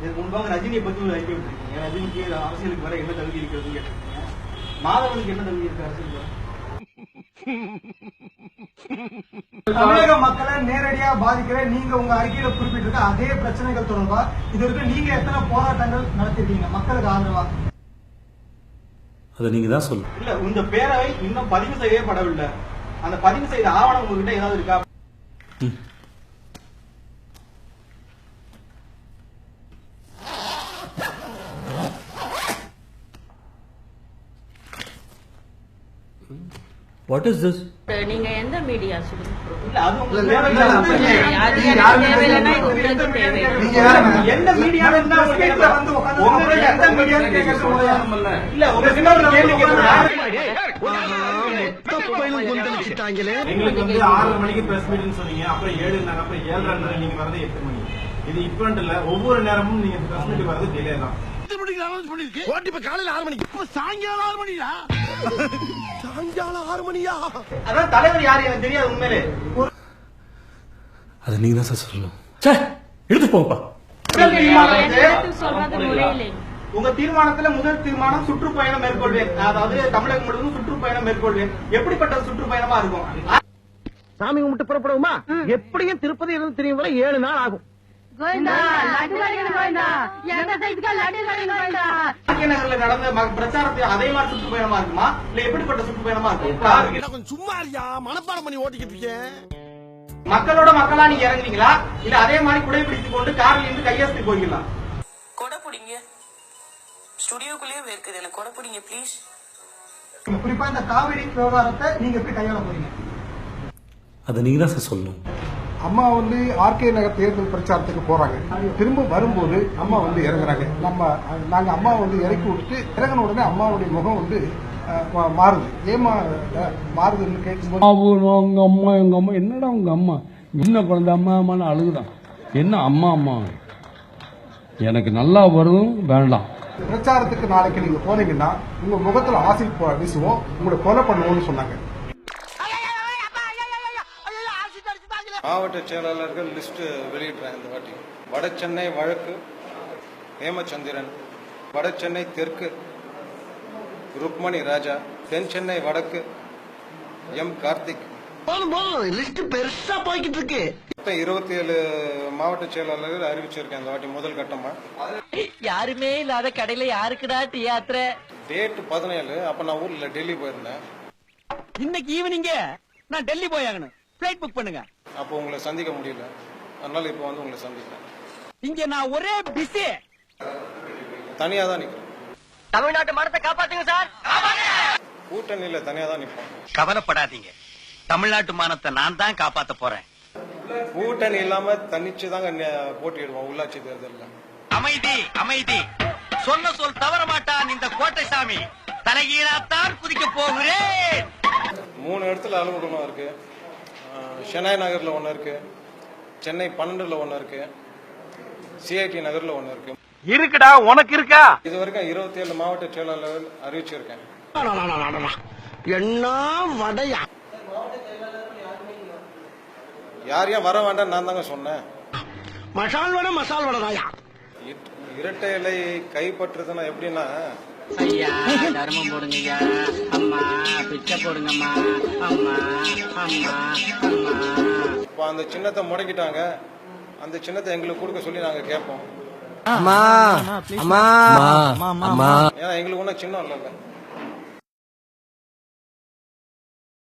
இதுக்கு முன்பாக ரஜினியை பத்தி ஒரு அறிக்கை விட்டுருக்கீங்க ரஜினிக்கு அரசியலுக்கு வர என்ன தகுதி இருக்கிறதுன்னு கேட்டிருக்கீங்க. மாதவனுக்கு என்ன தகுதி இருக்கு அரசியலுக்கு வர? தமிழக மக்களை நேரடியா பாதிக்கிற நீங்க உங்க அறிக்கையில குறிப்பிட்டிருக்க அதே பிரச்சனைகள் தொடர்பா இது வரைக்கும் நீங்க எத்தனை போராட்டங்கள் நடத்திருக்கீங்க? மக்களுக்கு ஆதரவா? அதை நீங்க தான் சொல்லணும் இல்ல இந்த பேரவை இன்னும் பதிவு செய்யவே படவில்லை அந்த பதிவு செய்த ஆவணம் உங்ககிட்ட ஏதாவது இருக்கா வாட் இஸ் திஸ் நீங்க எந்த மீடியா சொல்லுங்க இல்ல அது உங்க இல்ல, தேவையில்லை. இல்ல, அது இல்ல, இல்ல. அது நீங்க எனக்கு யாருமே தேவையில்லைன்னா தெரியாது. உங்களுக்கு எந்த தேவையில்லை. நீங்க யாருங்க? எந்த மீடியால இருந்தா உங்களுக்கு வீட்டுல வந்து உட்கார்ந்து உங்களுக்கு எந்த மீடியான்னு கேட்கறது எங்களுக்கு வந்து ஆறரை மணிக்கு பிரஸ் மீட்னு சொன்னீங்க. அப்புறம் ஏழு அப்புறம் ஏழரை நீங்க வரது எட்டு மணி. இது இப்ப இல்ல. ஒவ்வொரு நேரமும் நீங்க பிரஸ் மீட் வரது டிலே தான். அதான் தலைவர் யாரு எனக்கு தெரியாது உண்மையிலே. அதை நீங்க தான் சார் சொல்லணும் சே எடுத்து போங்கப்பா உங்க தீர்மானத்துல முதல் தீர்மானம் சுற்றுப்பயணம் மேற்கொள்வேன். அதாவது தமிழகம் முழுவதும் சுற்றுப்பயணம் மேற்கொள்வேன். எப்படிப்பட்ட சுற்றுப்பயணமா இருக்கும்? சாமி கும்பிட்டு புறப்படுவோமா? எப்படியும் திருப்பதி இருந்து திரும்பி வர ஏழு நாள் ஆகும். நடந்த பிரச்சாரத்தை அதே மாதிரி சுற்றுப்பயணமா இருக்குமா? இல்ல எப்படிப்பட்ட சுற்றுப்பயணமா இருக்கும் கார் சும்மா இருக்கியா? மனப்பாடம் பண்ணி ஓட்டிக்கிட்டு இருக்கேன் மக்களோட மக்களா நீங்க இறங்குறீங்களா இல்ல அதே மாதிரி குடைபிடித்துக் கொண்டு கார்ல இருந்து கையெழுத்து போய்க்கலாம் கொடை பிடிங்க. ஸ்டுடியோக்குள்ளேயே இருக்குது எனக்கு. கொடை பிடிங்க ப்ளீஸ் குறிப்பா இந்த காவிரி விவகாரத்தை நீங்க எப்படி கையாள போறீங்க? அதை நீங்க தான் சார் சொல்லணும். அம்மா வந்து ஆர்கே நகர் தேர்தல் பிரச்சாரத்துக்கு போறாங்க. திரும்ப வரும்போது அம்மா வந்து இறங்குறாங்க. நம்ம நாங்க அம்மா வந்து இறக்கி விட்டுட்டு இறங்கின உடனே அம்மாவுடைய முகம் வந்து மாறுது. ஏமா மாறுதுன்னு கேட்கும்போது அவங்க அம்மா எங்க அம்மா என்னடா உங்க அம்மா? சின்ன குழந்தை அம்மா அம்மான்னு அழுகுதான். என்ன அம்மா அம்மா? எனக்கு நல்லா வரும் வேண்டாம். பிரச்சாரத்துக்கு நாளைக்கு நீங்க போனீங்கன்னா உங்க முகத்துல ஆசிட் வீசுவோம் உங்களை கொலை பண்ணுவோம்னு சொன்னாங்க. மாவட்ட செயலாளர்கள் லிஸ்ட் வெளியிடுறேன் இந்த வாட்டி. வட சென்னை வழக்கு ஹேமச்சந்திரன். வட சென்னை தெற்கு ருக்மணி ராஜா. தென் சென்னை வடக்கு எம் கார்த்திக். பெருசா போய்கிட்டு இருக்கு. மொத்தம் இருபத்தி ஏழு மாவட்ட செயலாளர்கள் அறிவிச்சிருக்கேன் இந்த வாட்டி முதல் கட்டமா. யாருமே இல்லாத கடையில யாருக்குடா டீ ஆத்துற? டேட் பதினேழு. அப்ப நான் ஊர்ல டெல்லி போயிருந்தேன். இன்னைக்கு ஈவினிங்க நான் டெல்லி போயாகணும். பிளைட் புக் பண்ணுங்க. அப்போ உங்களை சந்திக்க முடியல. அதனால இப்போ வந்து உங்களை சந்திக்கிறேன். இங்க நான் ஒரே பிஸி தனியா தான் நிக்கிறேன். தமிழ்நாட்டு மனத்தை காப்பாத்துங்க சார். கூட்டணியில தனியா தான் நிற்போம் கவலைப்படாதீங்க. தமிழ்நாட்டு மானத்தை நான் தான் காப்பாத்த போறேன். கூட்டணி இல்லாம தனிச்சு தாங்க போட்டியிடுவோம் உள்ளாட்சி தேர்தல்ல. அமைதி அமைதி. சொன்ன சொல் தவற மாட்டான் இந்த கோட்டை சாமி தலைகீழாத்தான் குதிக்க போகிறேன். மூணு இடத்துல அலுவலகம் இருக்கு. ஷெனாய் நகர்ல ஒன்று இருக்கு சென்னை பன்னெண்டுல ஒன்று இருக்கு சிஐடி நகர்ல ஒன்று இருக்கு இருக்குடா உனக்கு இருக்கா இது வரைக்கும் இருபத்தி ஏழு மாவட்ட செயலாளர்கள் அறிவிச்சிருக்கேன் என்ன வடையா யார் யார் வர வேண்டாம் நான் தாங்க சொன்னேன் மசால் வடை மசால் வடைதாயா இட்- இரட்டை இலை கைப்பற்றுறதுன்னா எப்படின்னா ஐயா தர்மம் போடுங்கய்யா. அம்மா பிச்சை போடுங்கம்மா. அம்மா அம்மா அம்மா. இப்போ அந்த சின்னத்தை முடக்கிட்டாங்க. அந்த சின்னத்தை எங்களுக்கு கொடுக்க சொல்லி நாங்க கேட்போம். அம்மா அம்மா ஏன்னா எங்களுக்கு ஒன்றும் சின்னம் இல்லைல்ல